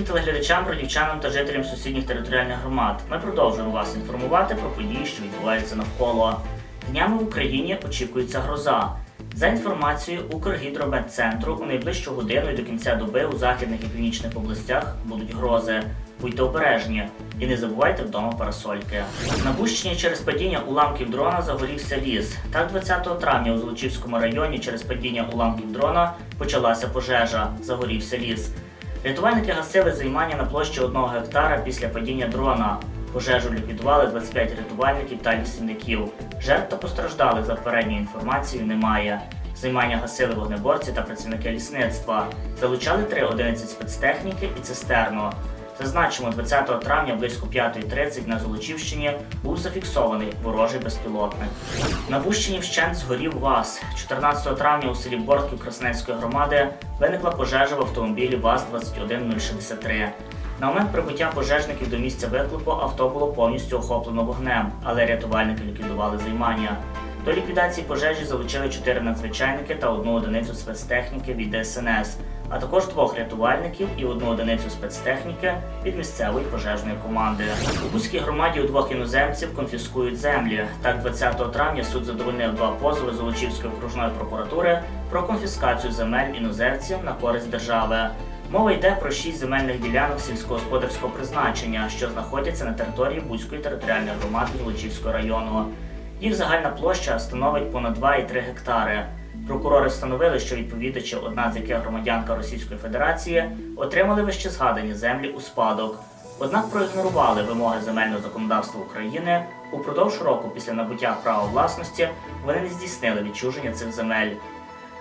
Всім телеглядачам, бродівчанам та жителям сусідніх територіальних громад. Ми продовжуємо вас інформувати про події, що відбуваються навколо. Днями в Україні очікується гроза. За інформацією Укргідрометцентру, у найближчу годину і до кінця доби у західних і північних областях будуть грози. Будьте обережні і не забувайте вдома парасольки. На Бущині через падіння уламків дрона загорівся ліс. Так, 20 травня у Золочівському районі через падіння уламків дрона почалася пожежа. Загорівся ліс. Рятувальники гасили займання на площі 1 гектара після падіння дрона. Пожежу ліквідували 25 рятувальників та лісівників. Жертв та постраждалих за попередньою інформацією немає. Займання гасили вогнеборці та працівники лісництва. Залучали три одиниці спецтехніки і цистерну. Зазначимо, 20 травня близько 5.30 на Золочівщині був зафіксований ворожий безпілотник. На Бущині вщент згорів ВАЗ. 14 травня у селі Бортків Красненської громади виникла пожежа в автомобілі ВАЗ-21063. На момент прибуття пожежників до місця виклику авто було повністю охоплено вогнем, але рятувальники ліквідували займання. До ліквідації пожежі залучили 4 надзвичайники та одну одиницю спецтехніки від ДСНС, а також двох рятувальників і одну одиницю спецтехніки від місцевої пожежної команди. У Бузькій громаді у двох іноземців конфіскують землі. Так, 20 травня суд задовольнив два позови Золочівської окружної прокуратури про конфіскацію земель іноземців на користь держави. Мова йде про шість земельних ділянок сільськогосподарського призначення, що знаходяться на території Бузької територіальної громади Золочівського району. Їх загальна площа становить понад 2,3 гектари. Прокурори встановили, що відповідачі, одна з яких громадянка Російської Федерації, отримали вище згадані землі у спадок. Однак проігнорували вимоги земельного законодавства України. Упродовж року після набуття права власності вони не здійснили відчуження цих земель.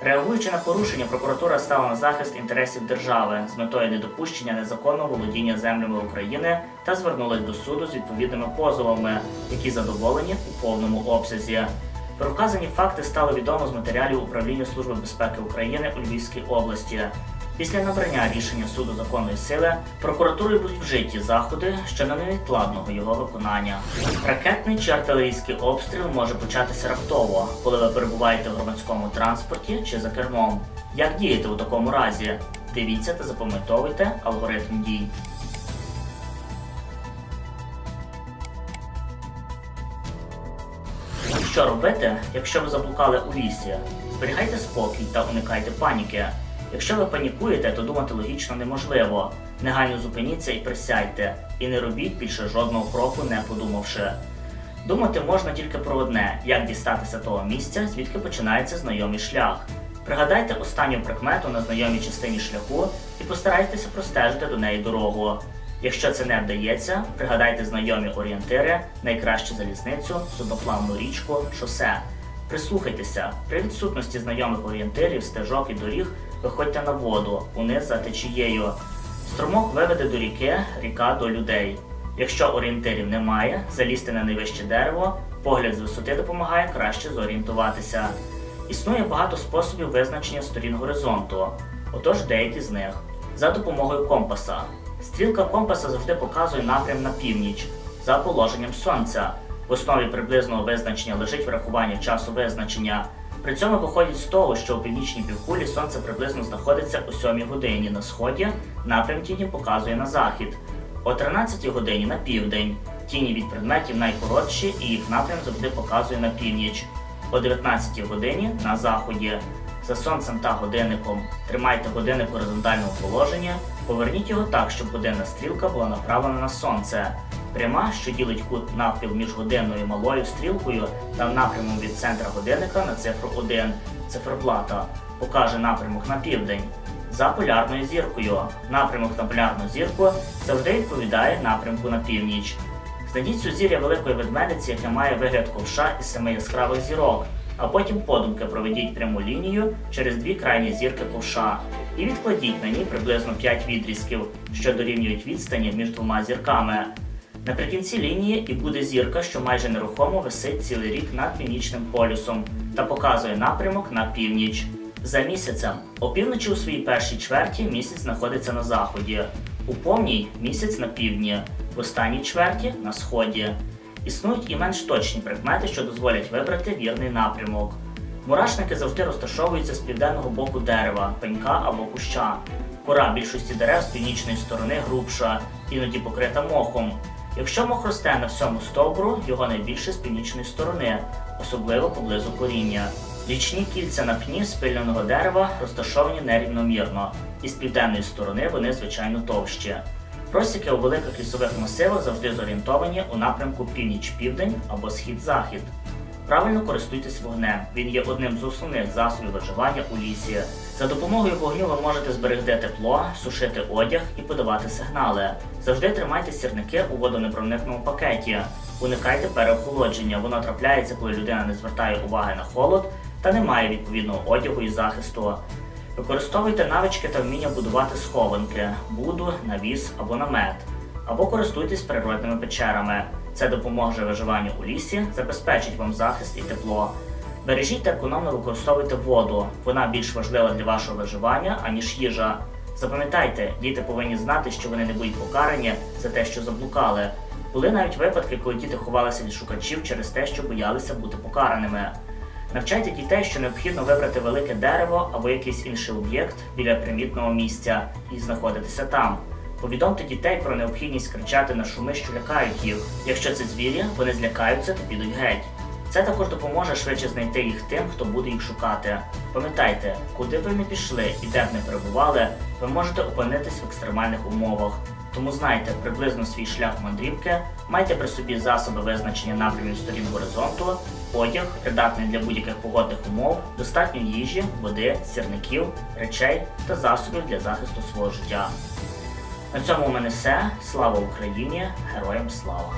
Реагуючи на порушення, прокуратура стала на захист інтересів держави з метою недопущення незаконного володіння землями України та звернулась до суду з відповідними позовами, які задоволені у повному обсязі. Про вказані факти стало відомо з матеріалів управління Служби безпеки України у Львівській області. Після набрання рішення суду законної сили прокуратурою будуть вжиті заходи щодо невідкладного його виконання. Ракетний чи артилерійський обстріл може початися раптово, коли ви перебуваєте в громадському транспорті чи за кермом. Як діяти у такому разі? Дивіться та запам'ятовуйте алгоритм дій. Що робити, якщо ви заблукали у лісі? Зберігайте спокій та уникайте паніки. Якщо ви панікуєте, то думати логічно неможливо. Негайно зупиніться і присядьте, і не робіть більше жодного кроку, не подумавши. Думати можна тільки про одне, як дістатися того місця, звідки починається знайомий шлях. Пригадайте останню прикмету на знайомій частині шляху і постарайтеся простежити до неї дорогу. Якщо це не вдається, пригадайте знайомі орієнтири, найкраще залізницю, судноплавну річку, шосе. Прислухайтеся, при відсутності знайомих орієнтирів, стежок і доріг виходьте на воду, униз за течією. Струмок виведе до ріки, ріка до людей. Якщо орієнтирів немає, залізьте на найвище дерево, погляд з висоти допомагає краще зорієнтуватися. Існує багато способів визначення сторін горизонту, отож деякі з них. За допомогою компаса. Стрілка компаса завжди показує напрям на північ за положенням сонця. В основі приблизного визначення лежить врахування часу визначення. При цьому виходить з того, що у північній півкулі сонце приблизно знаходиться о 7 годині на сході, напрям тіні показує на захід, о 13 годині на південь. Тіні від предметів найкоротші і їх напрям завжди показує на північ, о 19 годині на заході. За сонцем та годинником тримайте годинник горизонтального положення, поверніть його так, щоб годинна стрілка була направлена на сонце. Пряма, що ділить кут навпіл між годинною малою стрілкою та напрямом від центра годинника на цифру 1, циферблата, покаже напрямок на південь. За полярною зіркою. Напрямок на полярну зірку завжди відповідає напрямку на північ. Знайдіть сузір'я великої ведмедиці, яке має вигляд ковша із семи яскравих зірок, а потім подумки проведіть пряму лінію через дві крайні зірки ковша і відкладіть на ній приблизно 5 відрізків, що дорівнюють відстані між двома зірками. Наприкінці лінії і буде зірка, що майже нерухомо висить цілий рік над північним полюсом та показує напрямок на північ. За місяцем опівночі у своїй першій чверті місяць знаходиться на заході, у повній місяць на півдні, в останній чверті на сході. Існують і менш точні прикмети, що дозволять вибрати вірний напрямок. Мурашники завжди розташовуються з південного боку дерева, пенька або куща. Кора більшості дерев з північної сторони грубша, іноді покрита мохом. Якщо мох росте на всьому стовбуру, його найбільше з північної сторони, особливо поблизу коріння. Річні кільця на пні спильненого дерева розташовані нерівномірно, і з південної сторони вони звичайно товщі. Просіки у великих лісових масивах завжди зорієнтовані у напрямку північ-південь або схід-захід. Правильно користуйтесь вогнем. Він є одним з основних засобів виживання у лісі. За допомогою вогню ви можете зберегти тепло, сушити одяг і подавати сигнали. Завжди тримайте сірники у водонепроникному пакеті. Уникайте переохолодження. Воно трапляється, коли людина не звертає уваги на холод та не має відповідного одягу і захисту. Використовуйте навички та вміння будувати схованки, буду, навіс або намет. Або користуйтесь природними печерами. Це допоможе виживанню у лісі, забезпечить вам захист і тепло. Бережіть та економно використовуйте воду. Вона більш важлива для вашого виживання, аніж їжа. Запам'ятайте, діти повинні знати, що вони не будуть покарані за те, що заблукали. Були навіть випадки, коли діти ховалися від шукачів через те, що боялися бути покараними. Навчайте дітей, що необхідно вибрати велике дерево або якийсь інший об'єкт біля примітного місця і знаходитися там. Повідомте дітей про необхідність кричати на шуми, що лякають їх. Якщо це звірі, вони злякаються та підуть геть. Це також допоможе швидше знайти їх тим, хто буде їх шукати. Пам'ятайте, куди б ви не пішли і де б не перебували, ви можете опинитись в екстремальних умовах. Тому знайте приблизно свій шлях мандрівки, майте при собі засоби визначення напрямів сторін горизонту, одяг, придатний для будь-яких погодних умов, достатньо їжі, води, сірників, речей та засобів для захисту свого життя. На цьому у мене все. Слава Україні! Героям слава!